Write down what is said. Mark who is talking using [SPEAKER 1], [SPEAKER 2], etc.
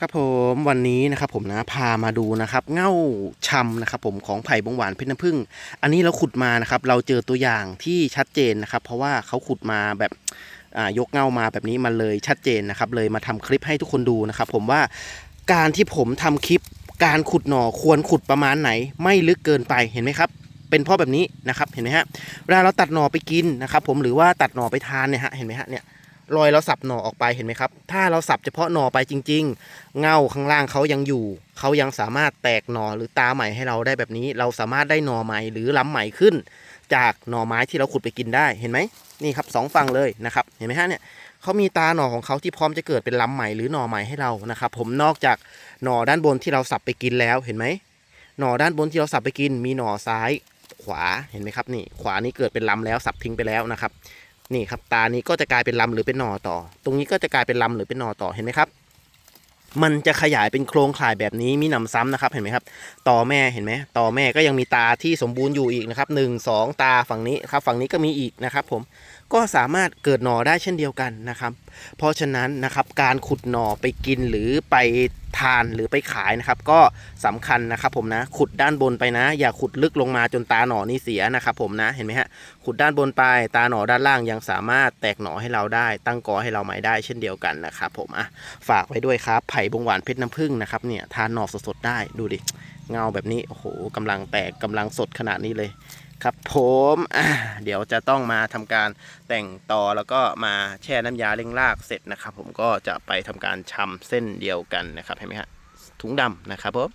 [SPEAKER 1] ครับผมวันนี้นะครับผมนะพามาดูนะครับเง่าชำนะครับผมของไผ่บงหวานเพชรน้ำผึ้งอันนี้เราขุดมานะครับเราเจอตัวอย่างที่ชัดเจนนะครับ เพราะว่าเขาขุดมาแบบยกเง่ามาแบบนี้มันเลยชัดเจนนะครับ เลยมาทำคลิปให้ทุกคนดูนะครับ ผมว่าการที่ผมทำคลิป การขุดหน่อควรขุดประมาณไหน ไม่ลึกเกินไปเห็นไหมครับเป็นเพราะแบบนี้นะครับเห็นไหมฮะเวลาเราตัดหน่อไปกินนะครับ ผมหรือว่าตัดหน่อไปทานเนี่ยฮะเห็นไหมฮะเนี่ย รอยเราสับหน่อออกไปเห็นไหมครับ ถ้าเราสับเฉพาะหน่อไปจริง ๆ เงาข้างล่างเขายังอยู่ เขายังสามารถแตกหน่อหรือตาใหม่ให้เราได้แบบนี้ เราสามารถได้หน่อใหม่หรือล้ำใหม่ขึ้น จากหน่อไม้ที่เราขุดไปกินได้เห็นไหมนี่ครับสองฝั่งเลยนะครับเห็นไหมฮะเนี่ยเขามีตาหน่อของเขาที่พร้อมจะเกิดเป็นล้ำใหม่หรือหน่อใหม่ให้เรานะครับ ผมนอกจากหน่อด้านบนที่เราสับไปกินแล้วเห็นไหมหน่อด้านบนที่เราสับไปกิน มีหน่อซ้ายขวาเห็นไหมครับนี่ขวานี้เกิดเป็นลำแล้วสับทิ้งไปแล้วนะครับ นี่ครับตานี้ก็จะกลายเป็นลำหรือเป็นหน่อต่อ ตรงนี้ก็จะกลายเป็นลำหรือเป็นหน่อต่อเห็นไหมครับ มันจะขยายเป็นโครงข่ายแบบนี้มีหนำซ้ำนะครับเห็นไหมครับต่อแม่เห็นไหมต่อแม่ก็ยังมีตาที่สมบูรณ์อยู่อีกนะครับหนึ่งสองตาฝั่งนี้ครับ ฝั่งนี้ก็มีอีกนะครับ ผมก็สามารถเกิดหน่อได้เช่นเดียวกันนะครับ เพราะฉะนั้นนะครับการขุดหน่อไปกินหรือไป ทานหรือไปขายนะครับ ก็สำคัญนะครับผมนะขุดด้านบนไปนะ อย่าขุดลึกลงมาจนตาหนอนี่เสียนะครับผมนะเห็นไหมฮะขุดด้านบนไปตาหนอด้านล่างยังสามารถแตกหน่อให้เราได้ ตั้งกอให้เราใหม่ได้เช่นเดียวกันนะครับผมอะฝากไว้ด้วยครับไผ่บงหวานเพชรน้ำผึ้งนะครับเนี่ยทานหน่อสดๆได้ดูดิเงาแบบนี้โอ้โหกำลังแตกกำลังสดขนาดนี้เลย ครับผมเดี๋ยวจะต้องมาทำการแต่งต่อแล้วก็มาแช่น้ำยาเร่งรากเสร็จนะครับ ผมก็จะไปทำการชำเส้นเดียวกันนะครับเห็นไหมฮะถุงดำนะครับผม